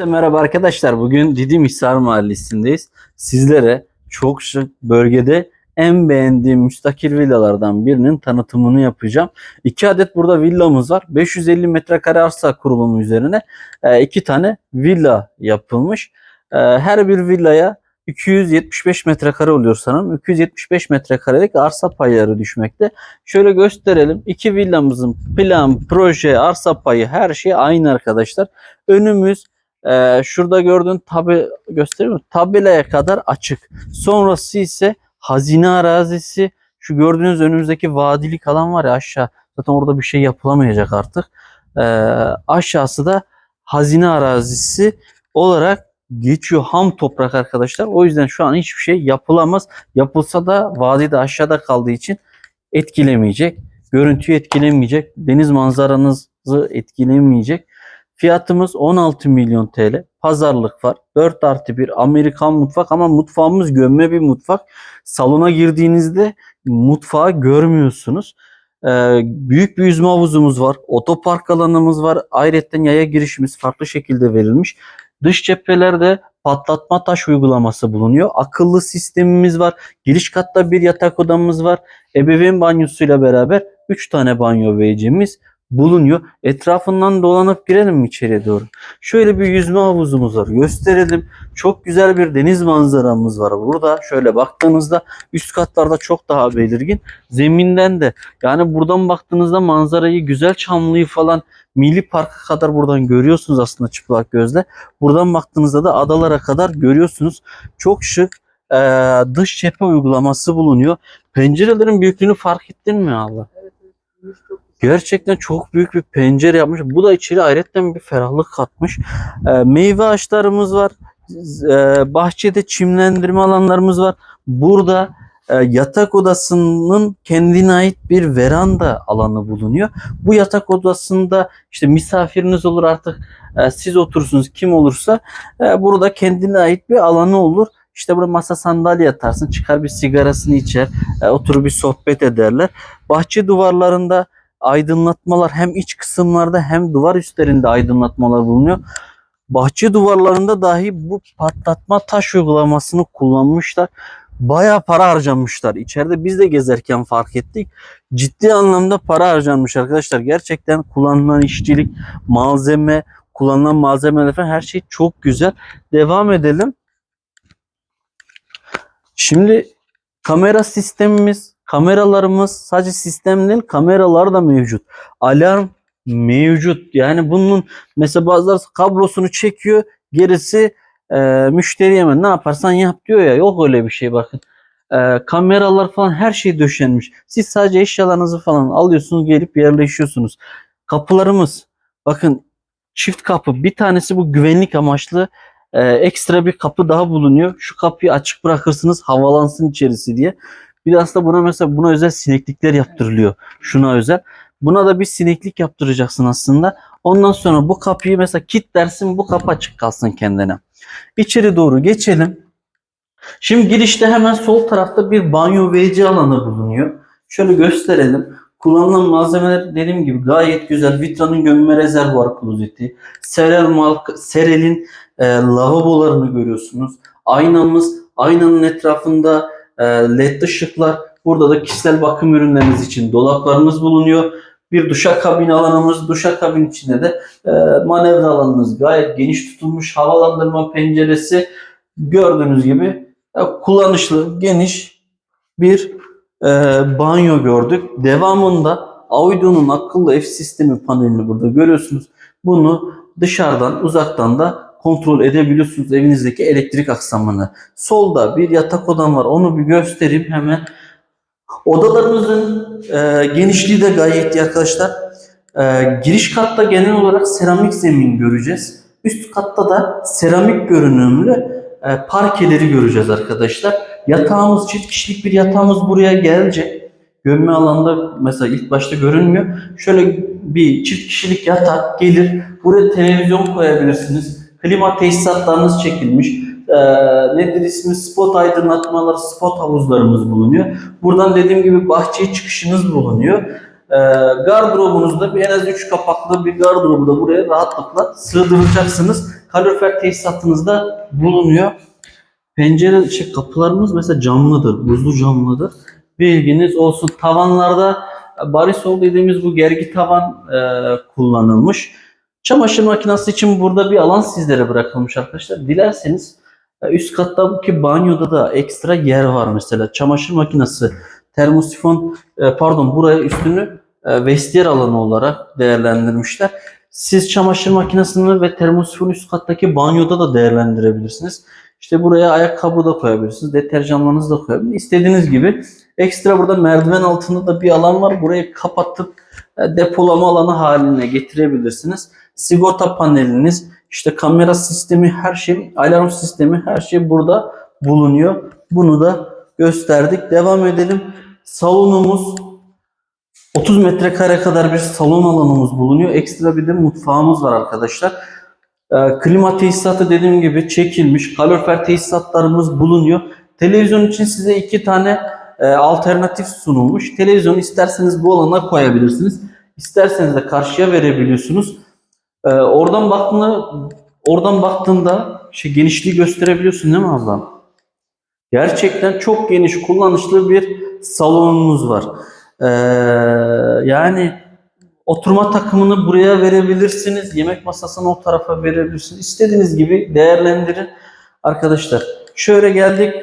Merhaba arkadaşlar. Bugün Didim Hisar Mahallesi'ndeyiz. Sizlere çok şık bölgede en beğendiğim müstakil villalardan birinin tanıtımını yapacağım. İki adet burada villamız var. 550 metrekare arsa kurulumu üzerine e, iki tane villa yapılmış. E, Her bir villaya 275 metrekare oluyor sanırım. 275 metrekarelik arsa payları düşmekte. Şöyle gösterelim. İki villamızın plan, proje, arsa payı her şey aynı arkadaşlar. Önümüz ee, şurada gördüğün tabi gösteriyor mu? Tabelaya kadar açık. Sonrası ise hazine arazisi. Şu gördüğünüz önümüzdeki vadilik alan var ya aşağı. Zaten orada bir şey yapılamayacak artık. Ee, aşağısı da hazine arazisi olarak geçiyor. Ham toprak arkadaşlar. O yüzden şu an hiçbir şey yapılamaz. Yapılsa da vadide aşağıda kaldığı için etkilemeyecek. Görüntüyü etkilemeyecek. Deniz manzaranızı etkilemeyecek. Fiyatımız 16 milyon TL. Pazarlık var. 4 artı 1 Amerikan mutfak ama mutfağımız gömme bir mutfak. Salona girdiğinizde mutfağı görmüyorsunuz. Ee, büyük bir yüzme havuzumuz var. Otopark alanımız var. Ayrıca yaya girişimiz farklı şekilde verilmiş. Dış cephelerde patlatma taş uygulaması bulunuyor. Akıllı sistemimiz var. Giriş katta bir yatak odamız var. Ebeveyn banyosuyla beraber 3 tane banyo vereceğimiz bulunuyor. Etrafından dolanıp girelim mi içeriye doğru? Şöyle bir yüzme havuzumuz var. Gösterelim. Çok güzel bir deniz manzaramız var. Burada şöyle baktığınızda üst katlarda çok daha belirgin. Zeminden de yani buradan baktığınızda manzarayı güzel Çamlı'yı falan Milli Park'a kadar buradan görüyorsunuz aslında çıplak gözle. Buradan baktığınızda da adalara kadar görüyorsunuz. Çok şık eee, dış cephe uygulaması bulunuyor. Pencerelerin büyüklüğünü fark ettin mi Allah? Gerçekten çok büyük bir pencere yapmış. Bu da içeri ayrıca bir ferahlık katmış. Ee, meyve ağaçlarımız var. Ee, bahçede çimlendirme alanlarımız var. Burada e, yatak odasının kendine ait bir veranda alanı bulunuyor. Bu yatak odasında işte misafiriniz olur artık e, siz oturursunuz kim olursa e, burada kendine ait bir alanı olur. İşte burada masa sandalye atarsın çıkar bir sigarasını içer e, oturup bir sohbet ederler. Bahçe duvarlarında aydınlatmalar hem iç kısımlarda hem duvar üstlerinde aydınlatmalar bulunuyor. Bahçe duvarlarında dahi bu patlatma taş uygulamasını kullanmışlar. Bayağı para harcamışlar. İçeride biz de gezerken fark ettik. Ciddi anlamda para harcanmış arkadaşlar. Gerçekten kullanılan işçilik, malzeme, kullanılan malzemeler falan her şey çok güzel. Devam edelim. Şimdi kamera sistemimiz, kameralarımız sadece sistem değil kameralar da mevcut. Alarm mevcut. Yani bunun mesela bazıları kablosunu çekiyor gerisi e, müşteriye hemen ne yaparsan yap diyor ya yok öyle bir şey bakın. E, kameralar falan her şey döşenmiş. Siz sadece eşyalarınızı falan alıyorsunuz gelip yerleşiyorsunuz. Kapılarımız bakın çift kapı bir tanesi bu güvenlik amaçlı e, ekstra bir kapı daha bulunuyor. Şu kapıyı açık bırakırsınız havalansın içerisi diye. Bir de aslında buna mesela buna özel sineklikler yaptırılıyor. Şuna özel. Buna da bir sineklik yaptıracaksın aslında. Ondan sonra bu kapıyı mesela kilitlersin bu kapı açık kalsın kendine. İçeri doğru geçelim. Şimdi girişte hemen sol tarafta bir banyo WC alanı bulunuyor. Şöyle gösterelim. Kullanılan malzemeler dediğim gibi gayet güzel. Vitra'nın gömme rezervuar klozeti. Serel Malk, Serel'in e, lavabolarını görüyorsunuz. Aynamız, aynanın etrafında led ışıklar. Burada da kişisel bakım ürünleriniz için dolaplarımız bulunuyor. Bir duşakabin alanımız, duşakabin içinde de e, manevra alanınız gayet geniş tutulmuş. Havalandırma penceresi gördüğünüz gibi kullanışlı, geniş bir e, banyo gördük. Devamında Audio'nun akıllı ev sistemi panelini burada görüyorsunuz. Bunu dışarıdan, uzaktan da kontrol edebiliyorsunuz evinizdeki elektrik aksamını. Solda bir yatak odam var. Onu bir göstereyim hemen. Odalarımızın e, genişliği de gayet iyi arkadaşlar. E, giriş katta genel olarak seramik zemin göreceğiz. Üst katta da seramik görünümlü e, parkeleri göreceğiz arkadaşlar. Yatağımız çift kişilik bir yatağımız buraya gelecek. Gömme alanda mesela ilk başta görünmüyor. Şöyle bir çift kişilik yatak gelir. Buraya televizyon koyabilirsiniz. Klima tesisatlarınız çekilmiş. Ee, nedir ismi? Spot aydınlatmalar, spot havuzlarımız bulunuyor. Buradan dediğim gibi bahçeye çıkışınız bulunuyor. Ee, gardırobunuzda bir en az 3 kapaklı bir gardırobu da buraya rahatlıkla sığdıracaksınız. Kalorifer tesisatınız da bulunuyor. Pencere, şey, kapılarımız mesela camlıdır, buzlu camlıdır. Bilginiz olsun. Tavanlarda barisol dediğimiz bu gergi tavan e, kullanılmış. Çamaşır makinesi için burada bir alan sizlere bırakılmış arkadaşlar. Dilerseniz e, üst kattaki banyoda da ekstra yer var mesela. Çamaşır makinesi, termosifon, e, pardon buraya üstünü e, vestiyer alanı olarak değerlendirmişler. Siz çamaşır makinesini ve termosifonu üst kattaki banyoda da değerlendirebilirsiniz. İşte buraya ayakkabı da koyabilirsiniz. Deterjanlarınızı da koyabilirsiniz. İstediğiniz gibi. Ekstra burada merdiven altında da bir alan var. Burayı kapatıp depolama alanı haline getirebilirsiniz. Sigorta paneliniz, işte kamera sistemi, her şey, alarm sistemi, her şey burada bulunuyor. Bunu da gösterdik. Devam edelim. Salonumuz 30 metrekare kadar bir salon alanımız bulunuyor. Ekstra bir de mutfağımız var arkadaşlar. Ee, klima tesisatı dediğim gibi çekilmiş. Kalorifer tesisatlarımız bulunuyor. Televizyon için size iki tane e, alternatif sunulmuş. Televizyonu isterseniz bu alana koyabilirsiniz. İsterseniz de karşıya verebiliyorsunuz. Ee, oradan baktığında oradan baktığında şey genişliği gösterebiliyorsun değil mi ablam? Gerçekten çok geniş kullanışlı bir salonumuz var. Ee, yani oturma takımını buraya verebilirsiniz. Yemek masasını o tarafa verebilirsiniz. İstediğiniz gibi değerlendirin. Arkadaşlar şöyle geldik.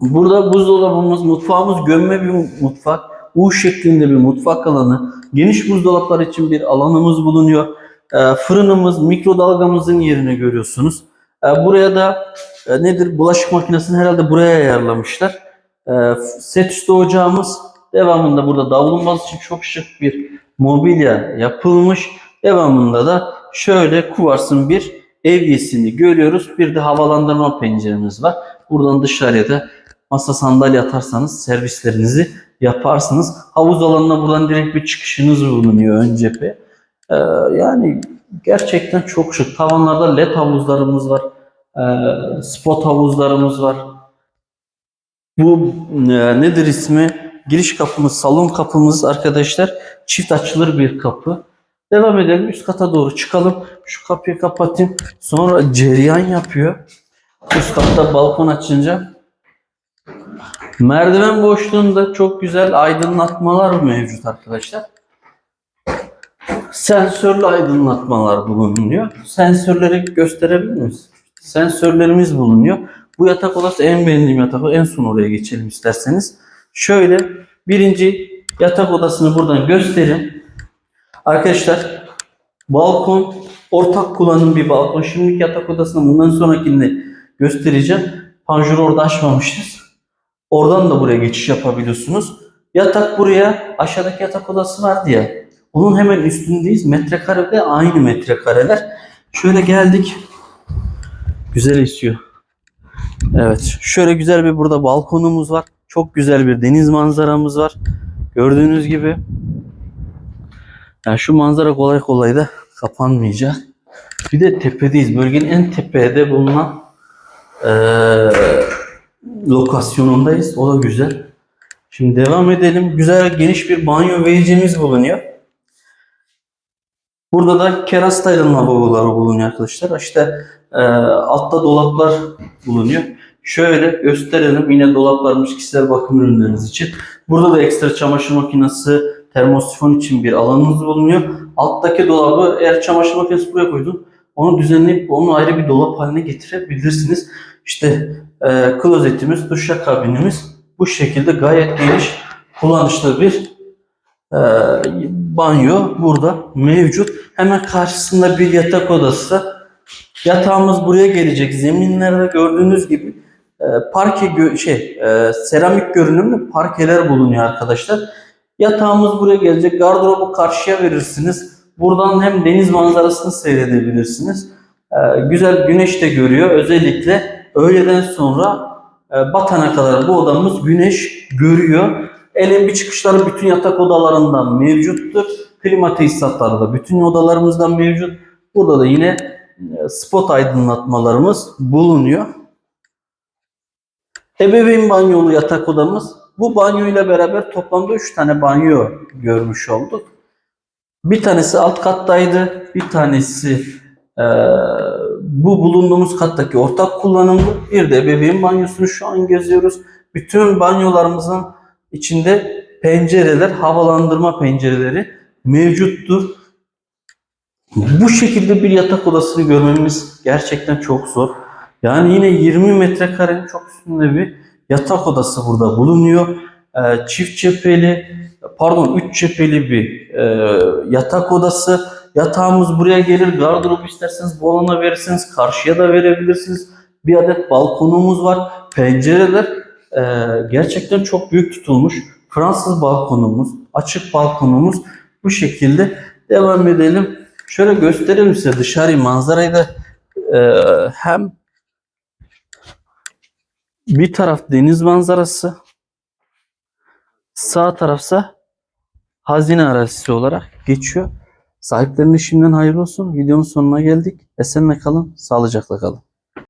Burada buzdolabımız, mutfağımız gömme bir mutfak. U şeklinde bir mutfak alanı. Geniş buzdolaplar için bir alanımız bulunuyor. Ee, fırınımız, mikrodalgamızın yerini görüyorsunuz. Ee, buraya da e, nedir? Bulaşık makinesini herhalde buraya ayarlamışlar. Ee, set üstü ocağımız. Devamında burada davlumbaz için çok şık bir mobilya yapılmış. Devamında da şöyle kuvarsın bir evyesini görüyoruz. Bir de havalandırma penceremiz var. Buradan dışarıya da masa sandalye atarsanız servislerinizi yaparsınız. Havuz alanına buradan direkt bir çıkışınız bulunuyor ön cephe. Ee, yani gerçekten çok şık. Tavanlarda led havuzlarımız var. Ee, spot havuzlarımız var. Bu e, nedir ismi? Giriş kapımız, salon kapımız arkadaşlar. Çift açılır bir kapı. Devam edelim. Üst kata doğru çıkalım. Şu kapıyı kapatayım. Sonra cereyan yapıyor. Üst katta balkon açınca. Merdiven boşluğunda çok güzel aydınlatmalar mevcut arkadaşlar. Sensörlü aydınlatmalar bulunuyor. Sensörleri gösterebilir miyiz? Sensörlerimiz bulunuyor. Bu yatak odası en beğendiğim yatak. En son oraya geçelim isterseniz. Şöyle birinci yatak odasını buradan göstereyim. Arkadaşlar balkon ortak kullanım bir balkon. Şimdiki yatak odasını bundan sonrakini göstereceğim. Panjuru orada açmamışız. Oradan da buraya geçiş yapabiliyorsunuz. Yatak buraya aşağıdaki yatak odası vardı ya. Onun hemen üstündeyiz. Metrekarede aynı metrekareler. Şöyle geldik. Güzel esiyor. Evet. Şöyle güzel bir burada balkonumuz var. Çok güzel bir deniz manzaramız var. Gördüğünüz gibi. Yani şu manzara kolay kolay da kapanmayacak. Bir de tepedeyiz. Bölgenin en tepede bulunan eee, lokasyonundayız. O da güzel. Şimdi devam edelim. Güzel geniş bir banyo vericimiz bulunuyor. Burada da kerastayla lavaboları bulunuyor arkadaşlar. İşte e, altta dolaplar bulunuyor. Şöyle gösterelim. Yine dolaplarmış kişisel bakım ürünleriniz için. Burada da ekstra çamaşır makinesi, termosifon için bir alanınız bulunuyor. Alttaki dolabı eğer çamaşır makinesi buraya koydun onu düzenleyip onu ayrı bir dolap haline getirebilirsiniz. İşte e, klozetimiz, duşakabinimiz bu şekilde gayet geniş kullanışlı bir e, banyo burada mevcut. Hemen karşısında bir yatak odası. Yatağımız buraya gelecek. Zeminlerde gördüğünüz gibi e, parke gö- şey e, seramik görünümlü parkeler bulunuyor arkadaşlar. Yatağımız buraya gelecek. Gardırobu karşıya verirsiniz. Buradan hem deniz manzarasını seyredebilirsiniz. E, güzel güneş de görüyor. Özellikle öğleden sonra e, batana kadar bu odamız güneş görüyor. Bir çıkışları bütün yatak odalarından mevcuttur. Klima tesisatları da bütün odalarımızdan mevcut. Burada da yine e, spot aydınlatmalarımız bulunuyor. Ebeveyn banyolu yatak odamız Bu banyo ile beraber toplamda 3 tane banyo görmüş olduk. Bir tanesi alt kattaydı. Bir tanesi e, bu bulunduğumuz kattaki ortak kullanımlı. Bir de bebeğin banyosunu şu an geziyoruz. Bütün banyolarımızın içinde pencereler, havalandırma pencereleri mevcuttur. Bu şekilde bir yatak odasını görmemiz gerçekten çok zor. Yani yine 20 metrekarenin çok üstünde bir yatak odası burada bulunuyor. Ee, çift cepheli, pardon 3 cepheli bir e, yatak odası. Yatağımız buraya gelir. Gardırop isterseniz bu alana verirsiniz. Karşıya da verebilirsiniz. Bir adet balkonumuz var. Pencereler e, gerçekten çok büyük tutulmuş. Fransız balkonumuz, açık balkonumuz bu şekilde devam edelim. Şöyle gösterelim size dışarıyı manzarayı da e, hem bir taraf deniz manzarası sağ tarafsa hazine arazisi olarak geçiyor. Sahiplerine şimdiden hayırlı olsun. Videonun sonuna geldik. Esenle kalın, sağlıcakla kalın.